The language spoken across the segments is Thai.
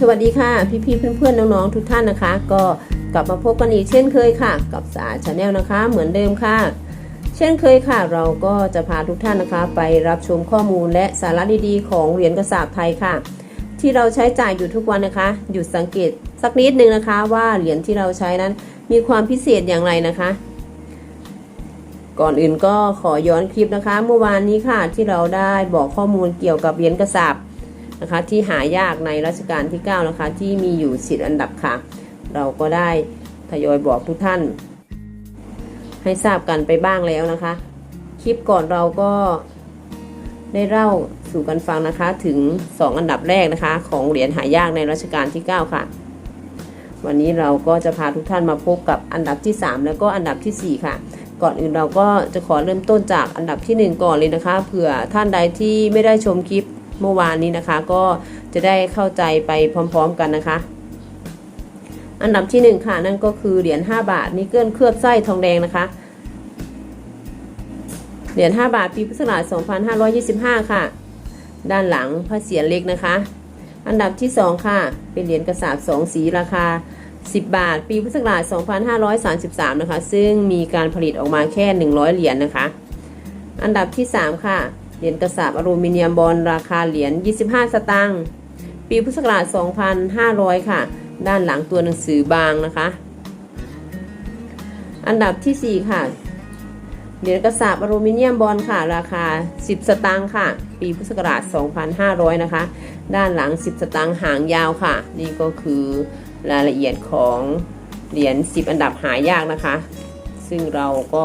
สวัสดีค่ะ พี่ๆเพื่อนๆน้องๆทุกท่านนะคะ ก็กลับมาพบกันอีกเช่นเคยค่ะ กับสาชาแนลนะคะ เหมือนเดิมค่ะ เช่นเคยค่ะ เราก็จะพาทุกท่านนะคะ ไปรับชมข้อมูลและสาระดีๆ ของเหรียญกระสาบไทยค่ะ ที่เราใช้จ่ายอยู่ทุกวันนะคะ หยุดสังเกตสักนิดนึงนะคะ ว่าเหรียญที่เราใช้นั้นมีความพิเศษอย่างไรนะคะ ก่อนอื่นก็ขอย้อนคลิปนะคะ เมื่อวานนี้ค่ะที่เราได้บอกข้อมูลเกี่ยวกับเหรียญกระสาบ นะคะที่หายากในรัชกาลที่9นะคะที่มีอยู่สิบอันดับค่ะ เราก็ได้ทยอยบอกทุกท่าน ให้ทราบกันไปบ้างแล้วนะคะ คลิปก่อนเราก็ได้เล่าสู่กันฟังนะคะถึง 2 อันดับแรกนะคะ ของเหรียญหายากในรัชกาลที่ 9 ค่ะ วันนี้เราก็จะพาทุกท่านมาพบกับอันดับที่ 3 แล้วก็อันดับทีสี่4 ค่ะ ก่อนอื่นเราก็จะขอเริ่มต้นจากอันดับทีหนึ่1 ก่อนเลยนะคะเผื่อท่านใดที่ไม่ได้ชมคลิป เมื่อวานนี้นะคะ ก็จะได้เข้าใจไปพร้อมๆกันนะคะ อันดับที่ 1 ค่ะ นั่นก็คือเหรียญ5บาทนิกเกิลเคลือบไส้ทองแดงนะคะ เหรียญ5บาทปีพุทธศักราช2525 ค่ะ ด้านหลังพระเศียรเล็กนะคะ อันดับที่ 2 ค่ะ เป็นเหรียญกระสาบ2สีราคา10 บาท ปีพุทธศักราช2533 นะคะ ซึ่งมีการผลิตออกมาแค่ 100 เหรียญนนะคะ อันดับที่ 3 ค่ะ เหรียญกระสาบอลูมิเนียมบอลราคาเหรียญ 25 สตางค์ปีพุทธศักราช 2500 ค่ะ ด้านหลังตัวหนังสือบางนะคะ อันดับที่ 4 ค่ะ เหรียญกระสาบอลูมิเนียมบอลค่ะ ราคา 10 สตางค์ค่ะ ปีพุทธศักราช 2500 นะคะ ด้านหลัง 10 สตางค์หางยาวค่ะ นี่ก็คือรายละเอียดของเหรียญ 10 อันดับหายากนะคะ ซึ่งเราก็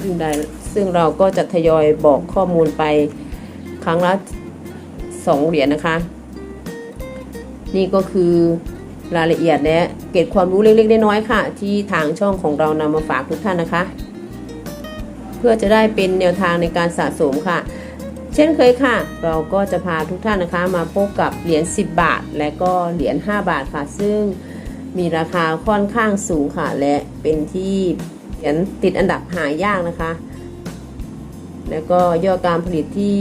ซึ่งได้ ซึ่งเราก็จะทยอยบอกข้อมูลไปครั้งละ2เหรียญนะคะ นี่ก็คือรายละเอียดและเกร็ดความรู้เล็กๆน้อยๆค่ะ ที่ทางช่องของเรานำมาฝากทุกท่านนะคะ เพื่อจะได้เป็นแนวทางในการสะสมค่ะ เช่นเคยค่ะ เราก็จะพาทุกท่านนะคะ มาพบกับเหรียญ10 บาท และก็เหรียญ5บาทค่ะ ซึ่งมีราคาค่อนข้างสูงค่ะ และเป็นที่เหรียญติดอันดับหายากนะคะ แล้วก็ยอดการผลิตที่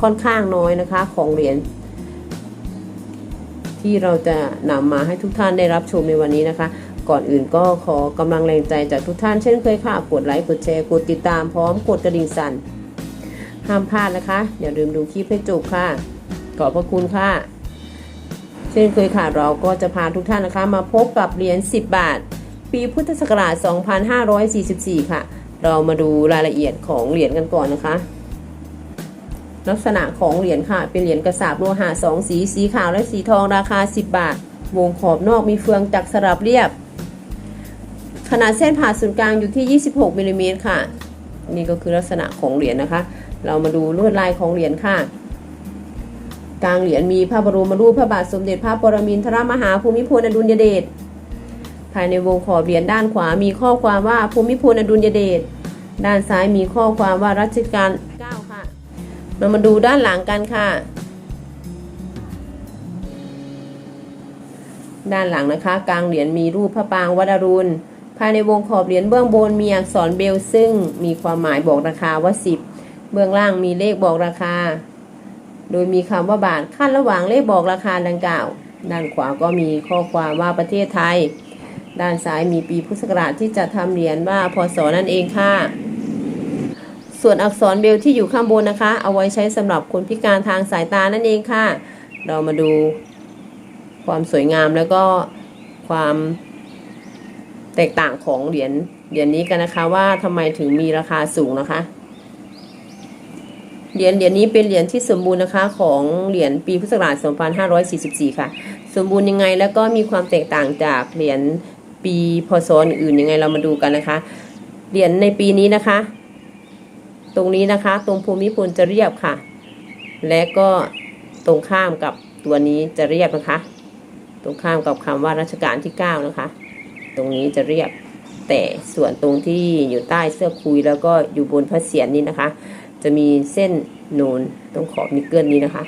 ค่อนข้างน้อยนะคะของเหรียญที่เราจะนำมาให้ทุกท่านได้รับชมในวันนี้นะคะ ก่อนอื่นก็ขอกำลังแรงใจจากทุกท่านเช่นเคยค่ะ กดไลค์กดแชร์กดติดตามพร้อมกดกระดิ่งสั่นห้ามพลาดนะคะ อย่าลืมดูคลิปให้จบค่ะ ขอบพระคุณค่ะ เช่นเคยค่ะเราก็จะพาทุกท่านนะคะ มาพบกับเหรียญ10 บาท ปีพุทธศักราช 2544 ค่ะ เรามาดูรายละเอียดของเหรียญกันก่อนนะคะ ลักษณะของเหรียญค่ะ เป็นเหรียญกระสาบโลหะสองสีสีขาวและสีทองราคา 10 บาท วงขอบนอกมีเฟืองจักรสลับเรียบ ขนาดเส้นผ่าศูนย์กลางอยู่ที่ 26มิลลิเมตรค่ะ นี่ก็คือลักษณะของเหรียญนะคะ เรามาดูลวดลายของเหรียญค่ะกลางเหรียญมีพระบรมรูปพระบาทสมเด็จพระปรมินทรมหาภูมิพลอดุลยเดช ภายในวงขอบเหรียญด้านขวามีข้อความว่าภูมิพลอดุลยเดช ด้านซ้ายมีข้อความว่ารัชกาล9ค่ะ เรามาดูด้านหลังกันค่ะ ด้านหลังนะคะ กลางเหรียญมีรูปพระปางวัดอรุณ ภายในวงขอบเหรียญเบื้องบนมีอักษรเบลซึ่งมีความหมายบอกราคาว่า 10 เบื้องล่างมีเลขบอกราคา โดยมีคำว่าบาทขั้นระหว่างเลขบอกราคาดังกล่าว ด้านขวาก็มีข้อความว่าประเทศไทย ด้านซ้ายมีปีพุทธศักราชที่จะทำเหรียญว่าพศนั่นเองค่ะ ส่วนอักษรเบลที่อยู่ข้างบนนะคะ เอาไว้ใช้สำหรับคนพิการทางสายตานั่นเองค่ะ เรามาดูความสวยงามแล้วก็ความแตกต่างของเหรียญเหรียญนี้กันนะคะว่าทำไมถึงมีราคาสูงนะคะเหรียญเหรียญนี้เป็นเหรียญที่สมบูรณ์นะคะของเหรียญปีพุทธศักราช 2544 ค่ะ สมบูรณ์ยังไงแล้วก็มีความแตกต่างจากเหรียญ ปีพศอื่นยังไงเรามาดูกันนะคะเหรียญในปีนี้นะคะ ตรงนี้นะคะ ตรงภูมิพลจะเรียบค่ะ และก็ตรงข้ามกับตัวนี้จะเรียบนะคะ ตรงข้ามกับคำว่ารัชกาลที่ 9 นะคะ ตรงนี้จะเรียบแต่ส่วนตรงที่อยู่ใต้เสื้อคุยแล้วก็อยู่บนพระเศียรนี้นะคะ จะมีเส้นนูนตรงขอบนิกเกิลนี้นะคะ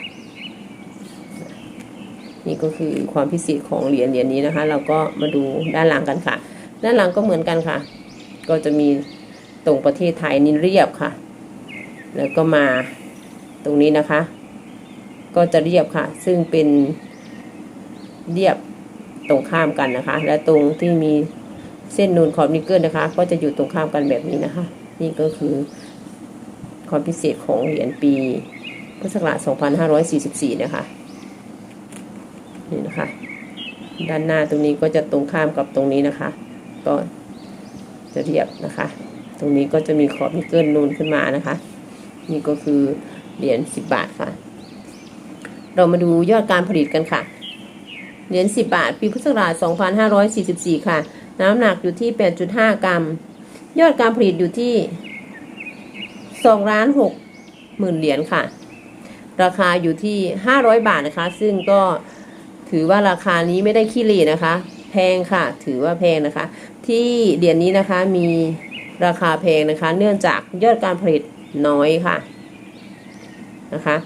นี่ก็คือความพิเศษของเหรียญเหรียญนี้นะคะ เราก็มาดูด้านหลังกันค่ะ ด้านหลังก็เหมือนกันค่ะ ก็จะมีตรงประเทศไทยนี่เรียบค่ะ แล้วก็มาตรงนี้นะคะ ก็จะเรียบค่ะ ซึ่งเป็นเรียบตรงข้ามกันนะคะ และตรงที่มีเส้นนูนขอบนิกเกิลนะคะ ก็จะอยู่ตรงข้ามกันแบบนี้นะคะ นี่ก็คือความพิเศษของเหรียญปีพุทธศักราช 2544 นะคะ นี่นะคะ ด้านหน้าตรงนี้ก็จะตรงข้ามกับตรงนี้นะคะ ก็จะเรียบนะคะ ตรงนี้ก็จะมีขอบนิกเกิลนูนขึ้นมานะคะ นี่ก็คือเหรียญ10 บาทค่ะ เรามาดูยอดการผลิตกันค่ะ เหรียญ10 บาท ปีพุทธศักราช 2544 ค่ะ น้ำหนักอยู่ที่ 8.5 กรัม ยอดการผลิตอยู่ที่2ล้าน6หมื่นเหรียญค่ะ ราคาอยู่ที่ 500 บาทนะคะ ซึ่งก็ ถือว่าราคานี้ไม่ได้ขี้หร่นะคะ แพงค่ะ ถือว่าแพงนะคะ ที่เหรียญนี้นะคะมีราคาแพงนะคะ เนื่องจากยอดการผลิตน้อยค่ะนะคะ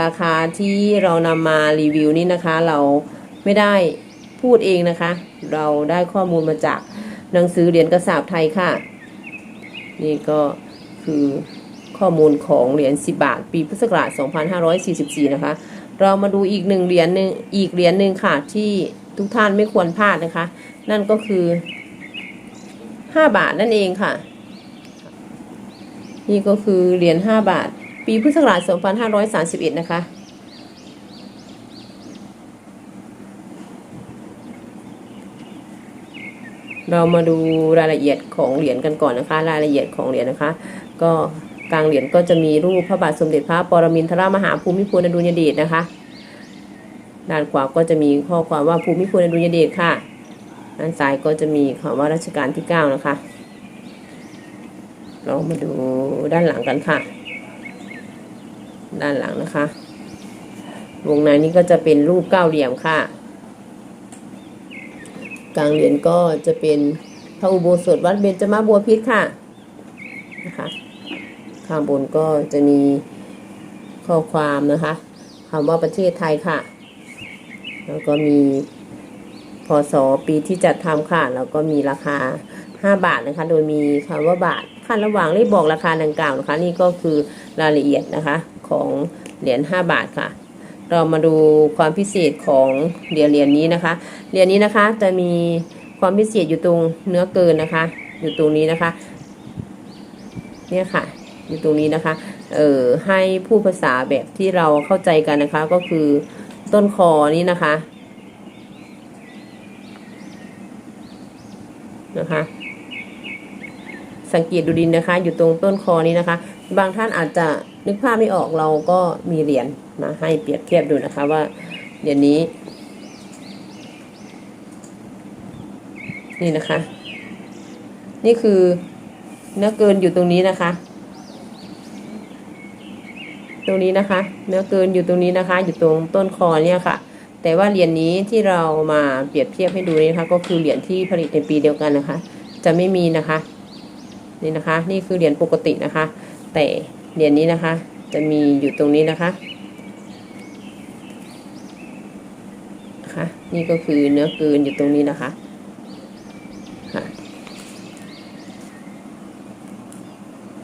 ราคาที่เรานำมารีวิวนี้นะคะ เราไม่ได้พูดเองนะคะ เราได้ข้อมูลมาจากหนังสือเหรียญกระสาบไทยค่ะ นี่ก็คือข้อมูลของเหรียญ10 บาท ปีพุทธศักราช 2544 นะคะ เรามาดูอีกหนึ่งเหรียญหนึ่งอีกเหรียญหนึ่งค่ะ ที่ทุกท่านไม่ควรพลาดนะคะ นั่นก็คือ5บาทนั่นเองค่ะ นี่ก็คือเหรียญ5บาท ปีพุทธศักราช2531 นะคะเรามาดูรายละเอียดของเหรียญกันก่อนนะคะ รายละเอียดของเหรียญนะคะ ก็ กลางเหรียญก็จะมีรูปพระบาทสมเด็จพระปรมินทรมหาภูมิพลอดุลยเดชนะคะ ด้านขวาก็จะมีข้อความว่าภูมิพลอดุลยเดชค่ะ ด้านซ้ายก็จะมีคำว่ารัชกาลที่ 9 นะคะ เรามาดูด้านหลังกันค่ะ ด้านหลังนะคะ วงในนี้ก็จะเป็นรูปเก้าเหลี่ยมค่ะ กลางเหรียญก็จะเป็นพระอุโบสถวัดเบญจมาบัวพิษค่ะนะคะ ข้างบนก็จะมีข้อความนะคะคำว่าประเทศไทยค่ะ แล้วก็มีพศปีที่จัดทำค่ะ แล้วก็มีราคา 5 บาทนะคะ โดยมีคำว่าบาทขั้นระหว่างเลขบอกราคาดังกล่าวนะคะ นี่ก็คือรายละเอียดนะคะของเหรียญ5บาทค่ะ เรามาดูความพิเศษของเหรียญเหรียญนี้นะคะ เหรียญนี้นะคะจะมีความพิเศษอยู่ตรงเนื้อเกินนะคะ อยู่ตรงนี้นะคะ เนี่ยค่ะ อยู่ตรงนี้นะคะ เอ่อให้ผู้ภาษาแบบที่เราเข้าใจกันนะคะ ก็คือต้นคอนี้นะคะนะคะ สังเกตดูดินนะคะ อยู่ตรงต้นคอนี้นะคะ บางท่านอาจจะนึกภาพไม่ออกเราก็มีเหรียญมาให้เปรียบเทียบดูนะคะว่าเหรียญนี้ นี่นะคะ นี่คือเนื้อเกินอยู่ตรงนี้นะคะ ตรงนี้นะคะ เนื้อเกินอยู่ตรงนี้นะคะ อยู่ตรงต้นคอเนี่ยค่ะ แต่ว่าเหรียญนี้ที่เรามาเปรียบเทียบให้ดูนี่นะคะ ก็คือเหรียญที่ผลิตในปีเดียวกันนะคะ จะไม่มีนะคะ นี่นะคะ นี่คือเหรียญปกตินะคะ แต่เหรียญนี้นะคะ จะมีอยู่ตรงนี้นะคะนะคะ นี่ก็คือเนื้อเกินอยู่ตรงนี้นะคะค่ะ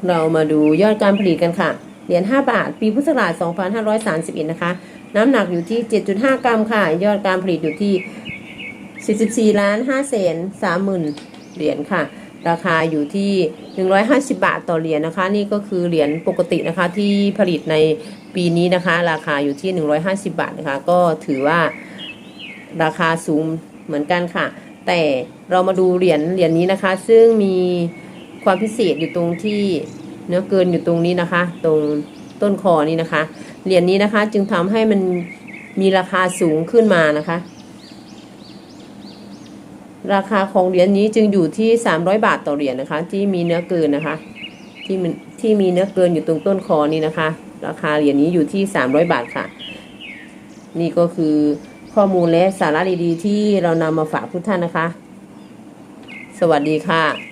เรามาดูยอดการผลิตกันค่ะ เหรียญ5บาท ปีพุทธศักราช 2531 นะคะ น้ำหนักอยู่ที่ 7.5 กรัมค่ะ ยอดการผลิตอยู่ที่ 44ล้าน5แสน3หมื่นเหรียญค่ะ ราคาอยู่ที่ 150 บาทต่อเหรียญนะคะ นี่ก็คือเหรียญปกตินะคะที่ผลิตในปีนี้นะคะ ราคาอยู่ที่ 150 บาทนะคะ ก็ถือว่าราคาสูงเหมือนกันค่ะ แต่เรามาดูเหรียญเหรียญนี้นะคะ ซึ่งมีความพิเศษอยู่ตรงที่ เนื้อเกินอยู่ตรงนี้นะคะ ตรงต้นคอนี้นะคะ เหรียญนี้นะคะจึงทำให้มันมีราคาสูงขึ้นมานะคะ ราคาของเหรียญนี้จึงอยู่ที่ 300 บาทต่อเหรียญนะคะ ที่มีเนื้อเกินนะคะที่มันที่มีเนื้อเกินอยู่ตรงต้นคอนี้นะคะ ราคาเหรียญนี้อยู่ที่ 300 บาทค่ะ นี่ก็คือข้อมูลและสาระดีๆ ที่เรานำมาฝากทุกท่านนะคะ สวัสดีค่ะ